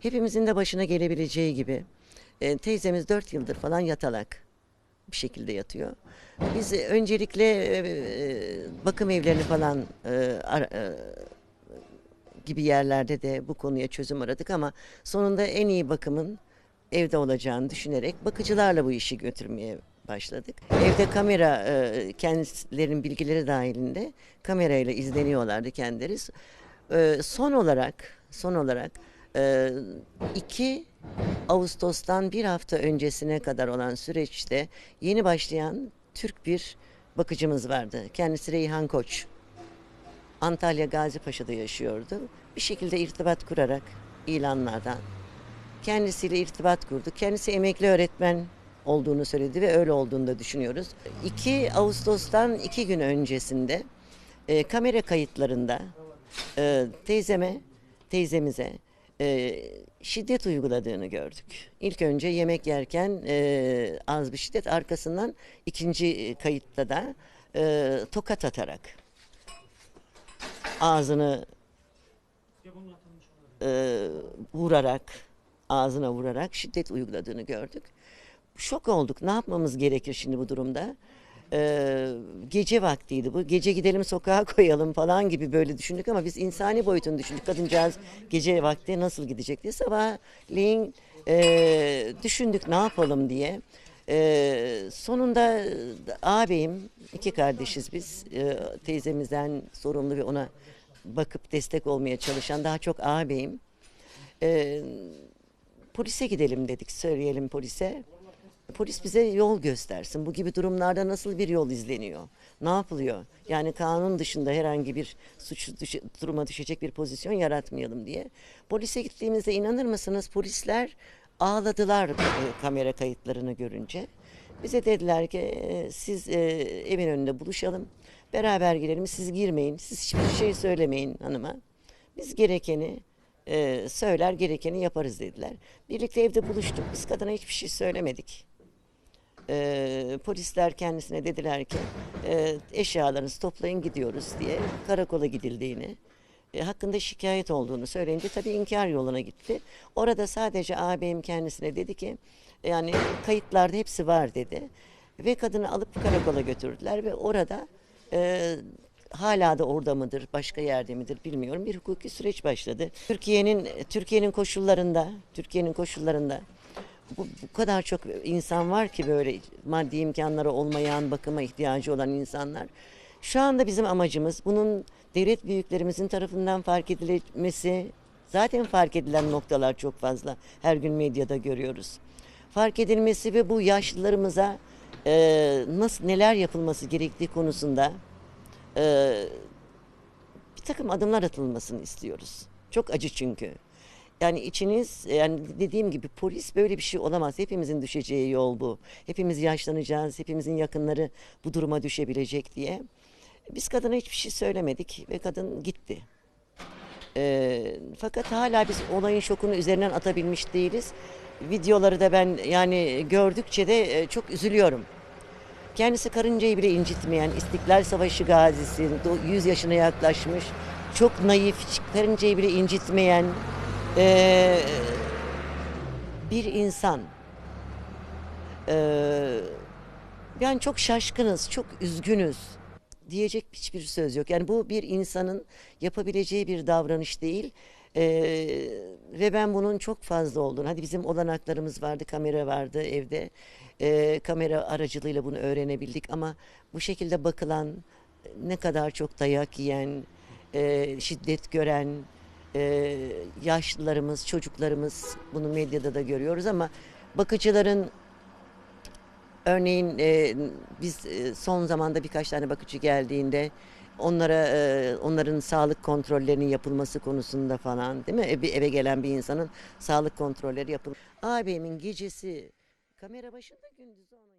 Hepimizin de başına gelebileceği gibi e, teyzemiz 4 yıldır falan yatalak bir şekilde yatıyor. Biz e, öncelikle e, e, bakım evlerini falan e, ara- e, gibi yerlerde de bu konuya çözüm aradık ama sonunda en iyi bakımın evde olacağını düşünerek bakıcılarla bu işi götürmeye başladık. Evde kamera e, kendilerinin bilgileri dahilinde kamerayla izleniyorlardı kendileri. E, Son olarak son olarak 2 Ağustos'tan bir hafta öncesine kadar olan süreçte yeni başlayan Türk bir bakıcımız vardı. Kendisi Reyhan Koç. Antalya Gazipaşa'da yaşıyordu. Bir şekilde irtibat kurarak ilanlardan kendisiyle irtibat kurduk. Kendisi emekli öğretmen olduğunu söyledi ve öyle olduğunu da düşünüyoruz. 2 Ağustos'tan 2 gün öncesinde e, kamera kayıtlarında e, teyzeme, teyzemize e, şiddet uyguladığını gördük. İlk önce yemek yerken e, az bir şiddet, arkasından ikinci kayıtta da e, tokat atarak ağzını e, vurarak, ağzına vurarak şiddet uyguladığını gördük. Şok olduk. Ne yapmamız gerekir şimdi bu durumda? E, gece vaktiydi bu. Gece gidelim sokağa koyalım falan gibi böyle düşündük ama biz insani boyutunu düşündük. Kadıncağız gece vakti nasıl gidecek diye sabahleyin e, düşündük ne yapalım diye. E, sonunda ağabeyim, iki kardeşiz biz. E, teyzemizden sorumlu ve ona bakıp destek olmaya çalışan daha çok ağabeyim. E, polise gidelim dedik, söyleyelim polise. Polis bize yol göstersin. Bu gibi durumlarda nasıl bir yol izleniyor? Ne yapılıyor? Yani kanun dışında herhangi bir suç düş- duruma düşecek bir pozisyon yaratmayalım diye. Polise gittiğimizde inanır mısınız polisler ağladılar e, kamera kayıtlarını görünce. Bize dediler ki e, siz e, evin önünde buluşalım. Beraber girelim. Siz girmeyin. Siz hiçbir şey söylemeyin hanıma. Biz gerekeni söyler, gerekeni yaparız dediler. Birlikte evde buluştuk. Biz kadına hiçbir şey söylemedik. E, polisler kendisine dediler ki e, eşyalarınızı toplayın gidiyoruz diye karakola gidildiğini, e, hakkında şikayet olduğunu söyleyince tabii inkar yoluna gitti. Orada sadece ağabeyim kendisine dedi ki yani kayıtlarda hepsi var dedi. Ve kadını alıp karakola götürdüler ve orada e, hala da orada mıdır, başka yerde midir bilmiyorum. Bir hukuki süreç başladı. Türkiye'nin Türkiye'nin koşullarında, Türkiye'nin koşullarında bu, bu kadar çok insan var ki böyle maddi imkanları olmayan, bakıma ihtiyacı olan insanlar. Şu anda bizim amacımız bunun devlet büyüklerimizin tarafından fark edilmesi. Zaten fark edilen noktalar çok fazla. Her gün medyada görüyoruz. Fark edilmesi ve bu yaşlılarımıza e, nasıl neler yapılması gerektiği konusunda e, bir takım adımlar atılmasını istiyoruz. Çok acı çünkü. Yani içiniz yani dediğim gibi polis böyle bir şey olamaz. Hepimizin düşeceği yol bu. Hepimiz yaşlanacağız. Hepimizin yakınları bu duruma düşebilecek diye. Biz kadına hiçbir şey söylemedik ve kadın gitti. Ee, fakat hala biz olayın şokunu üzerinden atabilmiş değiliz. Videoları da ben yani gördükçe de e, çok üzülüyorum. Kendisi karıncayı bile incitmeyen, İstiklal Savaşı gazisi, do- 100 yaşına yaklaşmış, çok naif, karıncayı bile incitmeyen eee, bir insan. Eee, yani çok şaşkınız, çok üzgünüz diyecek hiçbir söz yok. Yani bu bir insanın yapabileceği bir davranış değil. Eee, ve ben bunun çok fazla olduğunu, hadi bizim olanaklarımız vardı, kamera vardı evde. Eee, kamera aracılığıyla bunu öğrenebildik ama bu şekilde bakılan, ne kadar çok dayak yiyen, eee, şiddet gören, eee, yaşlılarımız, çocuklarımız bunu medyada da görüyoruz ama bakıcıların Örneğin e, biz e, son zamanda birkaç tane bakıcı geldiğinde onlara e, onların sağlık kontrollerinin yapılması konusunda falan değil mi? Eve, eve gelen bir insanın sağlık kontrolleri yapıl. Ağabeyimin gecesi kamera başında gündüzü onun